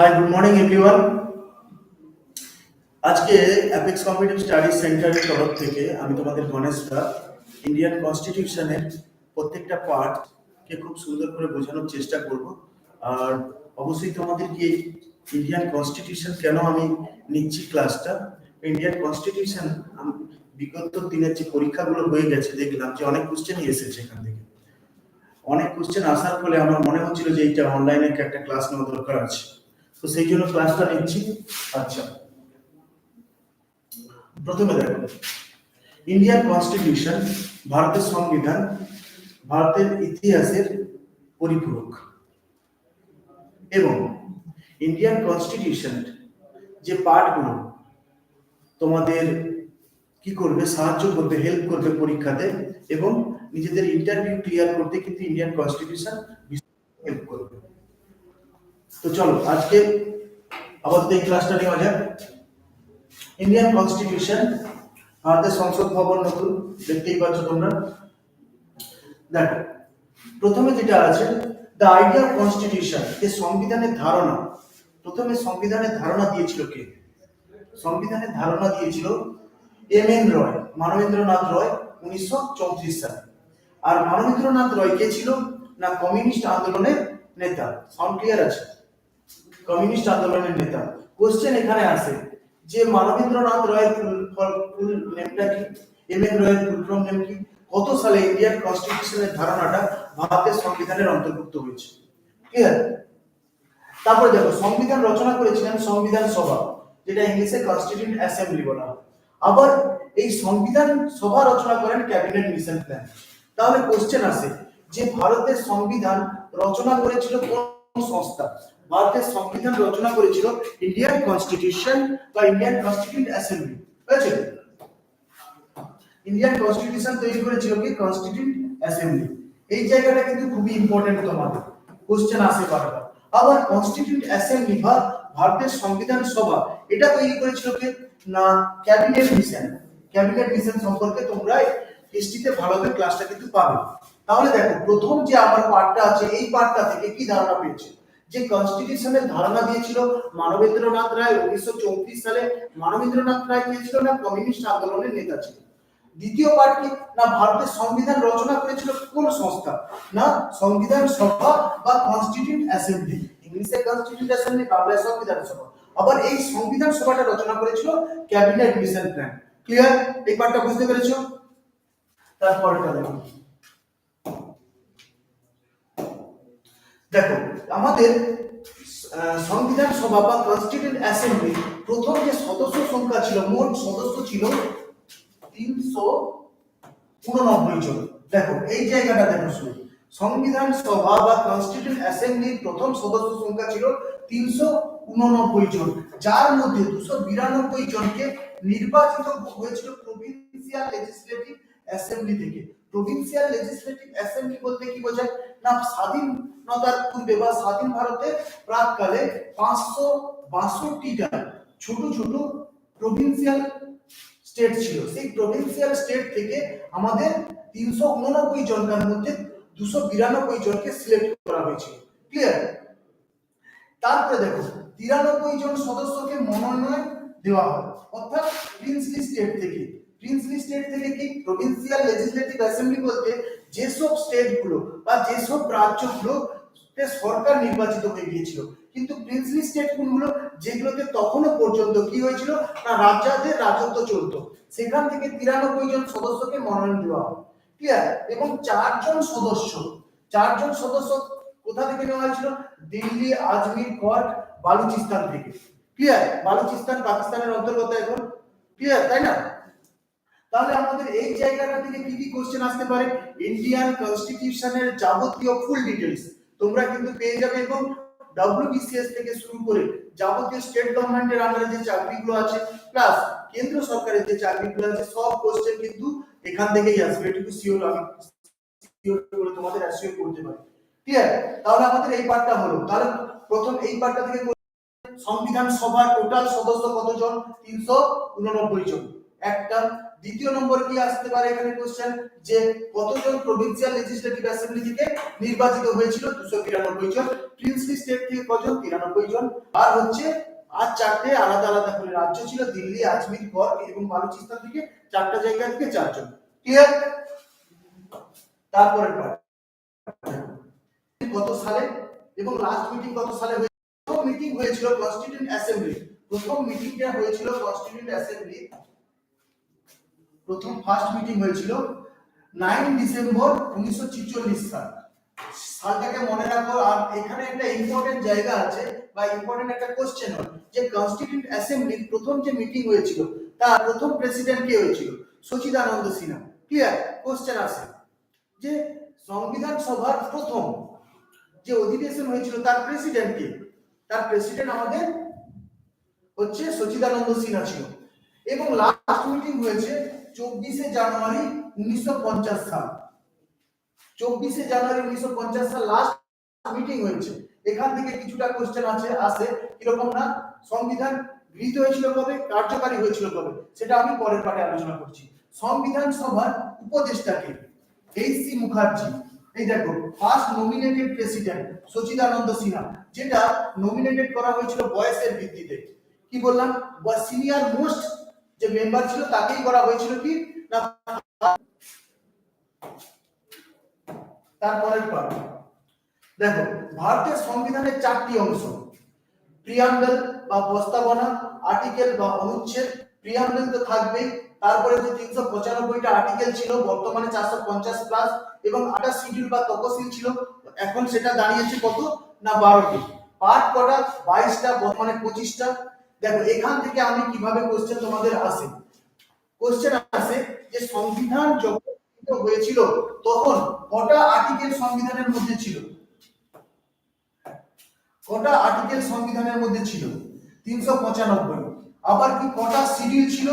High good morning everyone আজকে apex competitive studies সেন্টারের তরফ থেকে আমি তোমাদের গণেশদা ইন্ডিয়ান কনস্টিটিউশনের প্রত্যেকটা পার্টকে খুব সুন্দর করে বোঝানোর চেষ্টা করব। আর অবশ্যই তোমাদেরকে ইন্ডিয়ান কনস্টিটিউশন কেন আমি নিচ্ছি ক্লাসটা ইন্ডিয়ান কনস্টিটিউশন বিগত দিনের যে পরীক্ষাগুলো হয়ে গেছে, দেখলাম যে অনেক কোশ্চেনই এসেছে এখান থেকে। অনেক কোশ্চেন আসার ফলে আমার মনে হচ্ছিল যে এইটা অনলাইনে একটা ক্লাস নেওয়া দরকার আছে। তো সেই জন্য ক্লাসটা নিচ্ছি। আচ্ছা। প্রথমে দেখো। ইন্ডিয়ান কনস্টিটিউশন ভারতের সংবিধান, ভারতের ইতিহাসের পরিপূরক। এবং ইন্ডিয়ান কনস্টিটিউশন যে পার্টগুলো তোমাদের কি করবে, সাহায্য করবে হেল্প করবে পরীক্ষাতে এবং নিজেদের ইন্টারভিউ ক্লিয়ার করতে কিন্তু ইন্ডিয়ান কনস্টিটিউশন হেল্প করবে। তো চলো, আজকে আপাতত এই ক্লাসটা নেওয়া যাক। ইন্ডিয়ান কনস্টিটিউশন ভারতের সংসদ ভবন নতুন, দেখতেই পাচ্ছ তোমরা। দেখো, প্রথমে যেটা আছে দ্য আইডিয়া কনস্টিটিউশন যে সংবিধানের ধারণা। প্রথমে সংবিধানের ধারণা দিয়েছিল কে? সংবিধানের ধারণা দিয়েছিল এম এন রয়, মানবেন্দ্রনাথ রয়, উনিশশো চৌত্রিশ সালে। আর মানবেন্দ্রনাথ রয় কে ছিল? না কমিউনিস্ট আন্দোলনের নেতা। সাউন্ড ক্লিয়ার আছে? কমিউনিস্ট আন্দোলনের নেতা। কোশ্চেন এখানে আসে যে মানবেন্দ্রনাথ রয়ের ফুল নেমটা কি? এম এন রয়ের ফুল ফর্ম নেম কি? কত সালে ইন্ডিয়ান কনস্টিটিউশনের ধারণাটা ভারতের সংবিধানের অন্তর্ভুক্ত হয়েছে? ক্লিয়ার তারপরে দেখো, সংবিধান রচনা করেছিলেন সংবিধান সভা, যেটা ইংলিশে কনস্টিটিউন্ট অ্যাসেম্বলি বলা হয়। আবার এই সংবিধান সভা রচনা করেন ক্যাবিনেট মিশন প্ল্যান তাহলে কোশ্চেন আসে, যে ভারতের সংবিধান রচনা করেছিল কোন সংস্থা। ভারতের সংবিধান রচনা করেছিল ইন্ডিয়ান কনস্টিটিউশন বা ইন্ডিয়ান কনস্টিটিউন্ট অ্যাসেম্বলি বুঝেছ ইন্ডিয়ান কনস্টিটিউশন তৈরি করেছিল কি? কনস্টিটিউন্ট অ্যাসেম্বলি এই জায়গাটা কিন্তু খুবই ইম্পর্টেন্ট তোমাদের। কোশ্চেন আসে বারবার। আবার কনস্টিটিউট অ্যাসেম্বলি বা ভারতের সংবিধান সভা, এটা তৈরি করেছিল কে? না ক্যাবিনেট মিশন ক্যাবিনেট মিশন সম্পর্কে তোমরা হিস্ট্রিতে ভালোভাবে ক্লাসটা কিন্তু পাবে। তাহলে দেখো প্রথম যে আমার পার্টটা আছে, এই পার্টটা থেকে কি ধারণা পেয়েছে? যে কনস্টিটিউশনের ধারণা দিয়েছিল মানবেন্দ্রনাথ রায় উনিশশো চৌত্রিশ সালে, মানবেন্দ্রনাথ রায় কে ছিল না কমিউনিস্ট আন্দোলনের নেতা ছিল? দ্বিতীয় পার্ট কি? না ভারতের সংবিধান রচনা করেছিল কোন সংস্থা? না সংবিধান সভা বা কনস্টিটিউট অ্যাসেম্বলি ইংলিশে কনস্টিটিউন্ট অ্যাসেম্বলি বাংলায় সংবিধান সভা। আবার এই সংবিধান সভাটা রচনা করেছিল ক্যাবিনেট মিশন প্ল্যান ক্লিয়ার এই পার্টটা বুঝতে পেরেছ? তারপরটা দেখো দেখো আমাদের সংবিধান সভা বা কনস্টিটিউন্ট অ্যাসেম্বলি প্রথম যে সদস্য সংখ্যা ছিল, মোট সদস্য ছিল তিনশো উননব্বই জন। দেখো, এই জায়গাটা দেখো শুধু। সংবিধান সভা বা কনস্টিটিউন্ট অ্যাসেম্বলির প্রথম সদস্য সংখ্যা ছিল তিনশো উননব্বই জন, যার মধ্যে দুশো বিরানব্বই জনকে নির্বাচিত হয়েছিল প্রভিন্সিয়াল লেজিসলেটিভ অ্যাসেম্বলি থেকে। প্রভিন্সিয়াল লেজিসলেটিভ অ্যাসেম্বলি বলতে কি বোঝায়? না, স্বাধীনতার পূর্বে বা স্বাধীন ভারতে প্রাককালে পাঁচশো বাষট্টিটা ছোট ছোট প্রভিন্সিয়াল স্টেট ছিল। সেই প্রভিন্সিয়াল স্টেট থেকে আমাদের তিনশো উননব্বই জনকার মধ্যে দুশো বিরানব্বই জনকে সিলেক্ট করা হয়েছিল ক্লিয়ার তারপরে দেখো, তিরানব্বই জন সদস্যকে মনোনয়ন দেওয়া হয়। অর্থাৎ প্রিন্সলি স্টেট থেকে। প্রিন্সলি স্টেট থেকে কি প্রভিন্সিয়াল লেজিসলেটিভ অ্যাসেম্বলি বলতে যেসব স্টেটগুলো বা যেসব রাজ্যগুলো সরকার নির্বাচিত হয়ে গিয়েছিল, কিন্তু প্রিন্সলি স্টেট কোনগুলো? যেগুলোতে তখনো পর্যন্ত কি হয়েছিল? না, রাজাদের রাজত্ব চলতো। সেখান থেকে তিরানব্বই জন সদস্যকে মনোনয়ন দেওয়া হয়। ক্লিয়ার এবং চারজন সদস্য চারজন সদস্য কোথা থেকে নেওয়া হয়েছিল? দিল্লি, আজমির কট বালুচিস্তান থেকে। ক্লিয়ার বালুচিস্তান পাকিস্তানের অন্তর্গত এখন। ক্লিয়ার তাই না? তাহলে আমাদের এই জায়গাটা থেকে কি কি কোশ্চেন আসতে পারে? ইন্ডিয়ান কনস্টিটিউশনের যাবতীয় ফুল ডিটেলস তোমরা কিন্তু পেয়ে যাবে এবং ডব্লিউবিসিএস থেকে শুরু করে যাবতীয় স্টেট গভর্নমেন্টের আন্ডারে যে চাকরিগুলো আছে প্লাস কেন্দ্র সরকারের যে চাকরিগুলো আছে, সব কোশ্চেন কিন্তু এখান থেকেই আসবে। এটুকু শিওর আমি শিওর করে তোমাদের অ্যাসিওর করতে পারি। ক্লিয়ার তাহলে আমাদের এই পার্টটা হলো। তাহলে প্রথম এই পার্টটা থেকে সংবিধান সভার টোটাল সদস্য কতজন? তিনশো উননব্বই জন। একটা দ্বিতীয় নম্বর কি আসতে পারে এখানে কোশ্চেন যে কতজন প্রভিন্সিয়াল লেজিসলেটিভ অ্যাসেম্বলি থেকে নির্বাচিত হয়েছিল? দুশো তিরানব্বই জন। প্রিন্সলি স্টেট থেকে কজন? তিরানব্বই জন। আর হচ্ছে, আর চারটে আলাদা আলাদা করে রাজ্য ছিল, দিল্লি, আজমির কর্ক এবং বালুচিস্তান থেকে চারটা জায়গা থেকে চারজন। ক্লিয়ার তারপরে। কত সালে? এবং লাস্ট মিটিং কত সালে হয়েছিল? মিটিং হয়েছিল কনস্টিটিউন্ট অ্যাসেম্বলি প্রথম মিটিংটা হয়েছিল কনস্টিটিউন্ট অ্যাসেম্বলি প্রথম ফার্স্ট মিটিং হয়েছিল নাইন ডিসেম্বর উনিশশো সাল। সালটাকে মনে রাখো, আর এখানে একটা ইম্পর্টেন্ট জায়গা আছে বা ইম্পর্টেন্ট একটা কোশ্চেন হয় যে কনস্টিটিউন্ট অ্যাসেম্বলির প্রথম যে মিটিং হয়েছিল, তার প্রথম প্রেসিডেন্ট কে হয়েছিল? সচিদানন্দ সিনহা। ক্লিয়ার কোশ্চেন আছে যে সংবিধান সভার প্রথম যে অধিবেশন হয়েছিল, তার প্রেসিডেন্ট কে? তার প্রেসিডেন্ট আমাদের হচ্ছে সচিদানন্দ সিনহা ছিল। এবং লাস্ট মিটিং হয়েছে চব্বিশে জানুয়ারি উনিশশো সাল। চব্বিশে জানুয়ারি উনিশশো সাল লাস্ট মিটিং হয়েছে। এখান থেকে কিছুটা কোশ্চেন আছে, আসে, কীরকম না? সংবিধান গৃহীত হয়েছিল কবে? কার্যকারী হয়েছিল কবে? সেটা আমি পরের পাঠে আলোচনা করছি। সংবিধান সভার উপদেষ্টাকে এই সি মুখার্জি, এই দেখো first nominated president Sachchidananda Sinha, যেটা নমিনেটেড করা হয়েছিল বয়সের ভিত্তিতে। কি বললাম? সিনিয়র মোস্ট যে মেম্বার ছিল তাকেই করা হয়েছিল কি? না, তারপরের পার্ট দেখো, ভারতের সংবিধানের চারটি অংশ প্রিয়াম্বল বা প্রস্তাবনা আর্টিকেল বা অনুচ্ছেদ প্রিয়াম্বল তো থাকবেই। তারপরে যে তিনশো পঁচানব্বইটা আর্টিকেল ছিল, বর্তমানে চারশো পঞ্চাশ প্লাস এবং আটা শিডিউল বা তপশিল ছিল, এখন সেটা দাঁড়িয়েছে কত? না, বারোটি। পার্ট কটা? বাইশটা, বর্তমানে পঁচিশটা। দেখো, এখান থেকে আমি কীভাবে কোশ্চেন তোমাদের আসে? কোশ্চেন আসে যে সংবিধান যখন হয়েছিল, তখন কটা আর্টিকেল সংবিধানের মধ্যে ছিল? কটা আর্টিকেল সংবিধানের মধ্যে ছিল? তিনশো পঁচানব্বই। আবার কি কটা শিডিউল ছিল?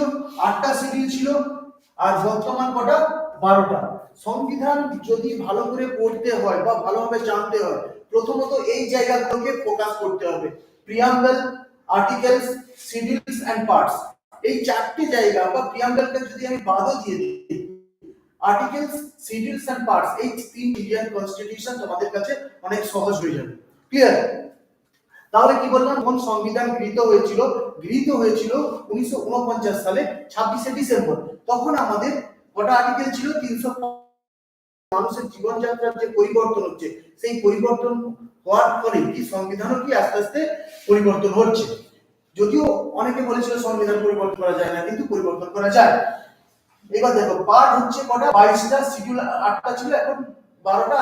আটটা শিডিউল ছিল? আর বর্তমান কটা? বারোটা। সংবিধান যদি ভালো করে পড়তে হয় বা ভালোভাবে জানতে হয়, প্রথমত এই জায়গাগুলোকে ফোকাস করতে হবে। Preamble articles schedules and parts এই চারটি জায়গা বা প্রিয়াম্বলকে যদি আমি বাদও দিয়ে দিই আর্টিকেলস শিডিউলস এন্ড পার্টস এই তিন ইন্ডিয়ান কনস্টিটিউশন তোমাদের কাছে অনেক সহজ হয়ে যাবে। ক্লিয়ার তাহলে কি বললাম? কোন সংবিধান গৃহীত হয়েছিল? গৃহীত হয়েছিল উনিশশো উনপঞ্চাশ সালে ছাব্বিশে ডিসেম্বর। তখন আমাদের কটা আর্টিকেল ছিল? তিনশো মানুষের জীবনযাত্রার যে পরিবর্তন হচ্ছে, সেই পরিবর্তন হওয়ার ফলে কি সংবিধানও কি আস্তে আস্তে পরিবর্তন হচ্ছে? যদিও অনেকে বলেছিল সংবিধান পরিবর্তন করা যায় না, কিন্তু পরিবর্তন করা যায়। এবার দেখো পার্ট হচ্ছে কটা? বাইশটা, শিডিউল আটটা ছিল, এখন বারোটা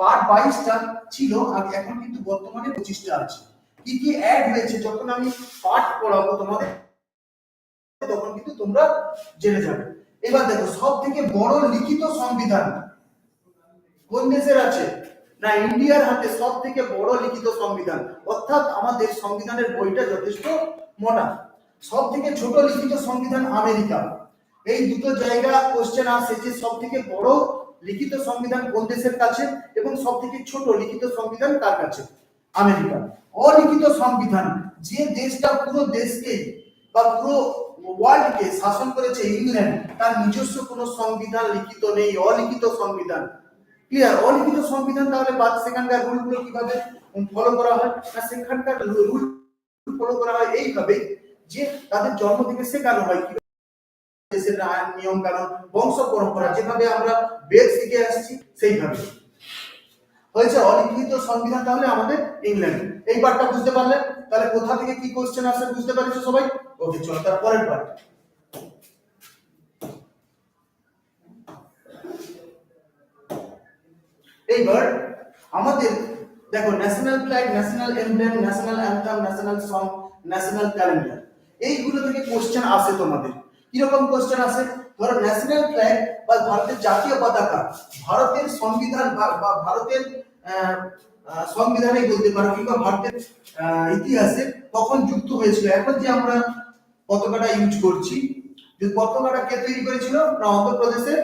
পার্ট বাইশটা ছিল, আর এখন কিন্তু বর্তমানে পঁচিশটা আছে। কি কি অ্যাড হয়েছে? যখন আমি পাঠ পড়াবো তোমাদের, তখন কিন্তু তোমরা জেনে যাবে। এবার দেখো সব থেকে বড় লিখিত সংবিধান কোন দেশের আছে? না, ইন্ডিয়ার হাতে সব থেকে বড় লিখিত সংবিধান। অর্থাৎ আমাদের সংবিধানের বইটা যথেষ্ট মোটা। সব থেকে ছোট লিখিত সংবিধান আমেরিকা। এই দুটো জায়গা কোশ্চেন আসে যে সব থেকে বড় লিখিত সংবিধান কোন দেশের কাছে এবং সব থেকে ছোট লিখিত সংবিধান কার কাছে? আমেরিকা। অলিখিত সংবিধান যে দেশটা পুরো দেশকে বা পুরো ওয়ার্ল্ডকে শাসন করেছে ইংল্যান্ড তার নিজস্ব কোনো সংবিধান লিখিত নেই, অলিখিত সংবিধান। ক্লিয়ার অলিখিত সংবিধান তাহলে বাদ সেখানকার রুলগুলো কীভাবে ফলো করা হয়? না, সেখানকার রুল ফলো করা হয় এইভাবে যে তাদের জন্ম থেকে শেখানো হয় দেশের আইন নিয়ম কানুন বংশ পরম্পরা যেভাবে আমরা বেদ শিখে আসছি, সেইভাবে। হয়েছে অলিখিত সংবিধান তাহলে আমাদের ইংল্যান্ড এই পার্টটা বুঝতে পারলে? তাহলে কোথা থেকে কি কোশ্চেন আসে বুঝতে পারছ সবাই? ওকে চলো তার পরের পার্ট এইবার আমাদের, দেখো national flag national emblem national anthem national song national calendar এইগুলো থেকে কোশ্চেন আসে তোমাদের। কীরকম কোশ্চেন আসে? ধরো ন্যাশনাল ফ্ল্যাগ বা ভারতের জাতীয় পতাকা, ভারতের সংবিধান বা ভারতের সংবিধানে বলতে পারো কিংবা ভারতের ইতিহাসে কখন যুক্ত হয়েছিল। এখন যে আমরা পতাকাটা ইউজ করছি, যে পতাকাটা কে তৈরি করেছিল? না, অন্ধ্রপ্রদেশের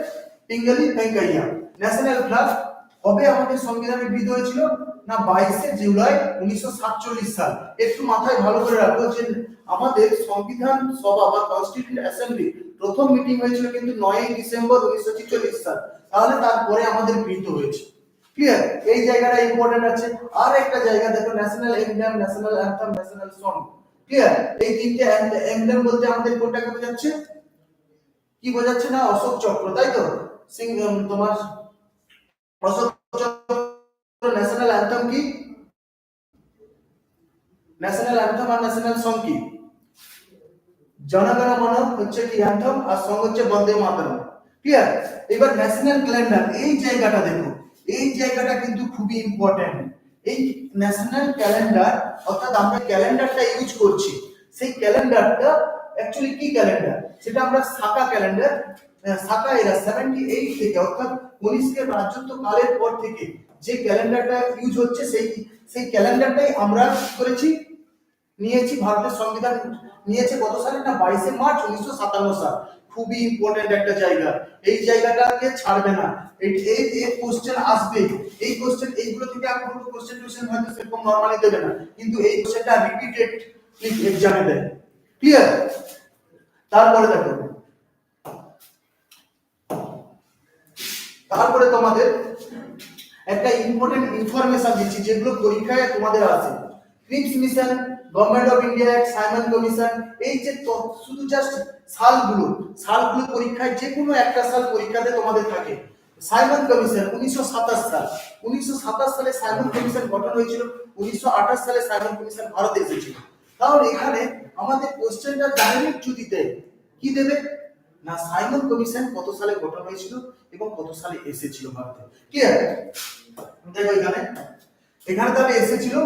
পিঙ্গালি ভেঙ্কাইয়া। ন্যাশনাল ফ্ল্যাগ কবে আমাদের সংবিধানে গৃহীত হয়েছিল? না বাইশে জুলাই উনিশশো সাতচল্লিশ সাল। একটু মাথায় ভালো করে রাখব যে আমাদের সংবিধান সভা বা কনস্টিটিউন্ট অ্যাসেম্বলি প্রথম মিটিং হয়েছিল কিন্তু নয় ডিসেম্বর উনিশশো ছেচল্লিশ সাল। তাহলে তারপরে আমাদের গৃহীত হয়েছে। ক্লিয়ার এই জায়গাটা ইম্পর্টেন্ট আছে। আর একটা জায়গা দেখো national emblem national anthem national song clear এই তিনটে এমব্লেম বলতে আমাদের কোনটাকে বোঝাচ্ছে? কি বোঝাচ্ছে না? অশোক চক্র, তাই তো? সিং তোমার ন্যাশনাল অ্যান্থেম কি? ন্যাশনাল অ্যান্থেম আর ন্যাশনাল সং কি? জনগণ মন হচ্ছে কি অ্যান্থেম আর সং হচ্ছে বন্দে মাতরম। ক্লিয়ার এবার ন্যাশনাল ক্যালেন্ডার এই জায়গাটা দেখো। এই জায়গাটা কিন্তু খুবই ইম্পর্টেন্ট এই ন্যাশনাল ক্যালেন্ডার অর্থাৎ আমরা ক্যালেন্ডারটা ইউজ করছি। সেই ক্যালেন্ডারটা অ্যাকচুয়ালি কি ক্যালেন্ডার সেটা আমরা সাকা ক্যালেন্ডার সাকা এরা সেভেন্টি এইট থেকে, অর্থাৎ কনিষ্কের রাজত্ব কালের পর থেকে যে ক্যালেন্ডারটা ইউজ হচ্ছে, সেই সেই ক্যালেন্ডারটাই আমরা করেছি? নিয়েছি ভারতের সংবিধান, নিয়েছে কত সালে? না বাইশে মার্চ উনিশশো সাতান্ন সাল। খুবই ইম্পর্টেন্ট একটা জায়গা। এই জায়গাটাকে ছাড়বে না। এই এই কোশ্চেন আসবে। এই কোশ্চেন এইগুলো থেকে আমি কোনো কোশ্চেন টোশ্চেন হয়তো সেরকম নর্মালি দেবে না। কিন্তু এই কোশ্চেনটা রিপিটেড এক্সামে দেয়। ক্লিয়ার তারপরে দেখো। তারপরে তোমাদের একটা ইম্পর্টেন্ট ইনফরমেশন দিচ্ছি, যেগুলো পরীক্ষায় তোমাদের আসে Cripps mission government of India act Simon commission এই যে শুধু জাস্ট সালগুলো সালগুলো পরীক্ষায় যে কোনো একটা সাল পরীক্ষাতে তোমাদের থাকে। সাইমন কমিশন উনিশশো সাতাশ সাল। উনিশশো সাতাশ সালে সাইমন কমিশন গঠন হয়েছিল, উনিশশো আঠাশ সালে সাইমন কমিশন ভারতে এসেছিল। তাহলে এখানে আমাদের কোশ্চেনটা ডাইরেক্ট যদি দেয় কি দেবে? না, সাইমন কমিশন কত সালে গঠন হয়েছিল এবং কত সালে এসেছিল ভারতে? ক্লিয়ার দেখো এখানে। এখানে তাহলে এসেছিল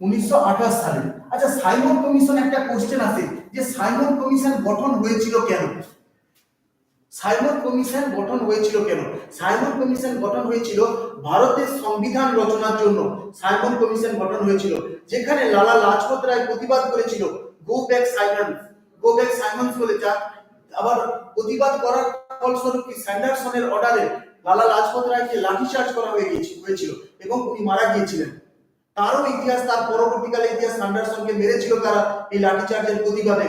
উনিশশো আঠাশ সালে। আচ্ছা সাইমন কমিশন একটা কোশ্চেন আছে যে সাইমন কমিশন গঠন হয়েছিল কেন? সাইমন কমিশন গঠন হয়েছিল কেন? সাইমন কমিশন গঠন হয়েছিল ভারতের সংবিধান রচনার জন্য সাইমন কমিশন গঠন হয়েছিল, যেখানে লালা লাজপত রায় প্রতিবাদ করেছিল go back Simon go back Simon বলে যা। আবার প্রতিবাদ করার ফলস্বরূপ কি স্যান্ডারসনের অর্ডারে লালা লাজপত রায়কে লাঠিচার্জ করা হয়ে গিয়েছিল, হয়েছিল এবং উনি মারা গিয়েছিলেন। তারও ইতিহাস, তার পরবর্তীকালে ইতিহাস সান্ডারসনকে মেরেছিল তারা এই লাঠিচার্জের প্রতিবাদে।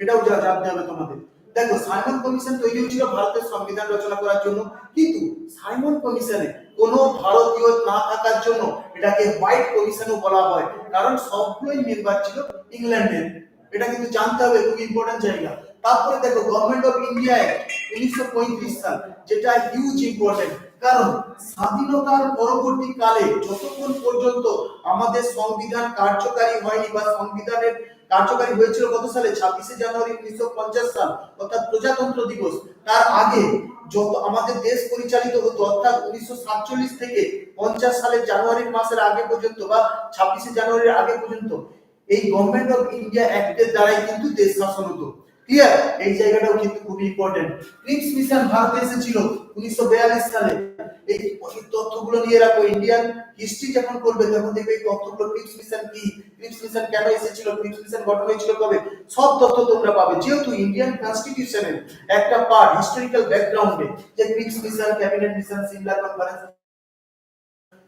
এটাও যা জানতে হবে তোমাদের। দেখো, সাইমন কমিশন তৈরি হয়েছিল ভারতের সংবিধান রচনা করার জন্য, কিন্তু সাইমন কমিশনে কোনো ভারতীয় না থাকার জন্য এটাকে হোয়াইট কমিশনও বলা হয়। কারণ সবগুলোই মেম্বার ছিল ইংল্যান্ডের এটা কিন্তু জানতে হবে, খুব ইম্পর্টেন্ট জায়গা। তারপরে দেখো গভর্নমেন্ট অফ ইন্ডিয়া উনিশশো পঁয়ত্রিশ সাল, যেটা হিউজ ইম্পর্টেন্ট কারণ স্বাধীনতার পরবর্তী কালে যতক্ষণ পর্যন্ত আমাদের সংবিধান কার্যকারী হয়নি বা সংবিধানের কার্যকারী হয়েছিল কত সালে? ছাব্বিশে জানুয়ারি উনিশশো পঞ্চাশ সাল, অর্থাৎ প্রজাতন্ত্র দিবস। তার আগে যত আমাদের দেশ পরিচালিত হতো, অর্থাৎ উনিশশো সাতচল্লিশ থেকে পঞ্চাশ সালের জানুয়ারির মাসের আগে পর্যন্ত বা ছাব্বিশে জানুয়ারির আগে পর্যন্ত, এই গভর্নমেন্ট অফ ইন্ডিয়া অ্যাক্টের দ্বারাই কিন্তু দেশ শাসন হতো। ক্লিয়ার এই জায়গাটাও কিন্তু খুবই ইম্পর্টেন্ট ক্রিপস মিশন ভারতে এসেছিল উনিশশো বিয়াল্লিশ সালে। এই তথ্যগুলো নিয়ে রাখো ইন্ডিয়ান হিস্ট্রি যখন করবে, তখন দেখবে এই তথ্যগুলো ক্রিপস মিশন কি? ক্রিপস মিশন কেন এসেছিল? ক্রিপস মিশন গঠন হয়েছিল কবে? সব তথ্য তোমরা পাবে। যেহেতু ইন্ডিয়ান কনস্টিটিউশনের একটা পার্ট হিস্টোরিক্যাল ব্যাকগ্রাউন্ডে যে Cripps mission cabinet mission Simla conference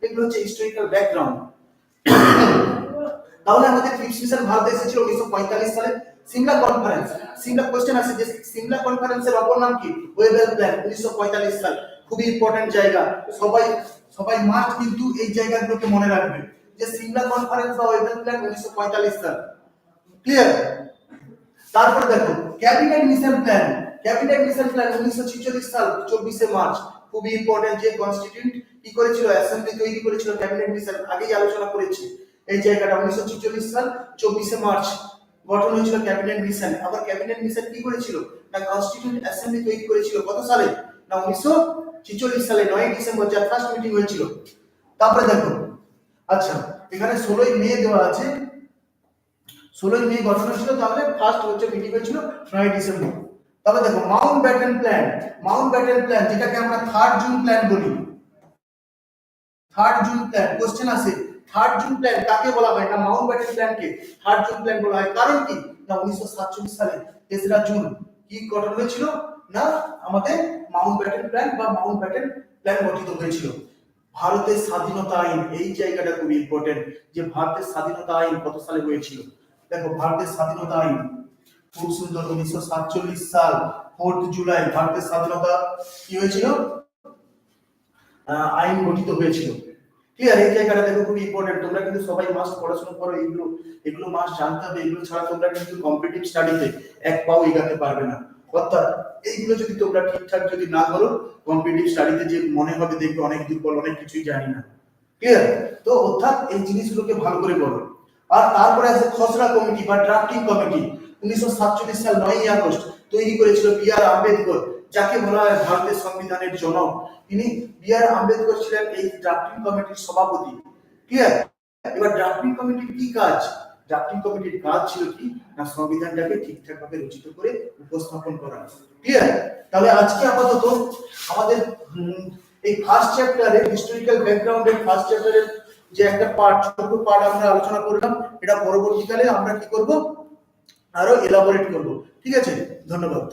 এগুলো হচ্ছে হিস্টোরিক্যাল ব্যাকগ্রাউন্ড তাহলে আমাদের ক্রিপস মিশন ভারতে এসেছিল উনিশশো পঁয়তাল্লিশ সালে। সিমলা কনফারেন্স সিমলা কোশ্চেন আছে যে সিমলা কনফারেন্সের অপর নাম কি? ওয়েবেল প্ল্যান উনিশশো পঁয়তাল্লিশ সাল। খুবই ইম্পর্টেন্ট জায়গা। সবাই সবাই মাস্ট কিন্তু এই জায়গাগুলোকে মনে রাখবে। যে সিমলা কনফারেন্স বা ওয়েবেল প্ল্যান উনিশশো পঁয়তাল্লিশ সাল। ক্লিয়ার তারপর দেখো cabinet mission plan cabinet mission plan উনিশশো ছিচল্লিশ সাল, চব্বিশে মার্চ। খুবই ইম্পর্টেন্ট যে কনস্টিটিউন্ট কি করেছিল? অ্যাসেম্বলি তৈরি করেছিল ক্যাবিনেট মিশন আগেই আলোচনা করেছি। এই জায়গাটা উনিশশো ছিচল্লিশ সাল, চব্বিশে মার্চ। গঠন হয়েছিল ক্যাবিনেট মিশন। আবার ক্যাবিনেট মিশন কি করেছিল? না কনস্টিটিউন্ট অ্যাসেম্বলি তৈরি করেছিল। কত সালে? না উনিশশো ছিচল্লিশ সালে নয় ডিসেম্বর যার ফার্স্ট মিটিং হয়েছিল। তারপরে দেখো। আচ্ছা এখানে ষোলোই মে দেওয়া আছে। ষোলোই মে গঠন হয়েছিল, তাহলে ফার্স্ট হচ্ছে মিটিং হয়েছিল নয় ডিসেম্বর। তারপরে দেখো Mountbatten plan Mountbatten plan যেটাকে আমরা থার্ড জুন প্ল্যান বলি। থার্ড জুন প্ল্যান কোশ্চেন আসে। থার্ড জুন প্ল্যান কাকে বলা হয়? না মাউন্ট ব্যাটেন প্ল্যানকে থার্ড জুন প্ল্যান বলা হয়। কারণ কি? না, উনিশশো সাতচল্লিশ সালে, তেসরা জুন, কি গঠন হয়েছিল? না, আমাদের মাউন্ট ব্যাটেন প্ল্যান বা মাউন্ট ব্যাটেন প্ল্যান গঠিত হয়েছিল। ভারতের স্বাধীনতা আইন, এই জায়গাটা খুবই ইম্পর্টেন্ট যে ভারতের স্বাধীনতা আইন কত সালে হয়েছিল? দেখো, ভারতের স্বাধীনতা আইন, খুব সুন্দর, উনিশশো সাতচল্লিশ সাল ফোর্থ জুলাই ভারতের স্বাধীনতা কি হয়েছিল? আইন গঠিত হয়েছিল। ক্লিয়ার এই জায়গাটা দেখো খুবই ইম্পর্টেন্ট তোমরা কিন্তু সবাই মাস্ট পড়াশোনা করো, এগুলো এগুলো মাস্ট জানতে হবে, এগুলো ছাড়া তোমরা কিন্তু কম্পিটিটিভ স্টাডিতে এক পাও এগাতে পারবে না। অর্থাৎ এইগুলো যদি তোমরা ঠিকঠাক যদি না করো কম্পিটিটিভ স্টাডিতে যে মনে হবে দেখবে অনেক দুর্বল, অনেক কিছুই জানি না। ক্লিয়ার তো অর্থাৎ এই জিনিসগুলোকে ভালো করে করো আর তারপরে আছে খসড়া কমিটি বা ড্রাফটিং কমিটি। উনিশশো সাতচল্লিশ সাল নয়ই আগস্ট তৈরি করেছিল বি আর আম্বেদকর। যাকে বলা হয় ভারতের সংবিধানের জনক, তিনি বি আর আম্বেদকর ছিলেন এই ড্রাফটিং কমিটির সভাপতি। ক্লিয়ার এবার ড্রাফটিং কমিটির কি কাজ? ড্রাফটিং কমিটির কাজ ছিল কি? না, সংবিধানটাকে ঠিকঠাক ভাবে রচিত করে উপস্থাপন করা। ক্লিয়ার তাহলে আজকে আপাতত আমাদের এই ফার্স্ট চ্যাপ্টারে হিস্টোরিক্যাল ব্যাকগ্রাউন্ডের ফার্স্ট চ্যাপ্টারের যে একটা পার্ট ছোট পার্ট আমরা আলোচনা করলাম, এটা পরবর্তীকালে আমরা কি করব? আরও এলাবোরেট করব। ঠিক আছে? ধন্যবাদ।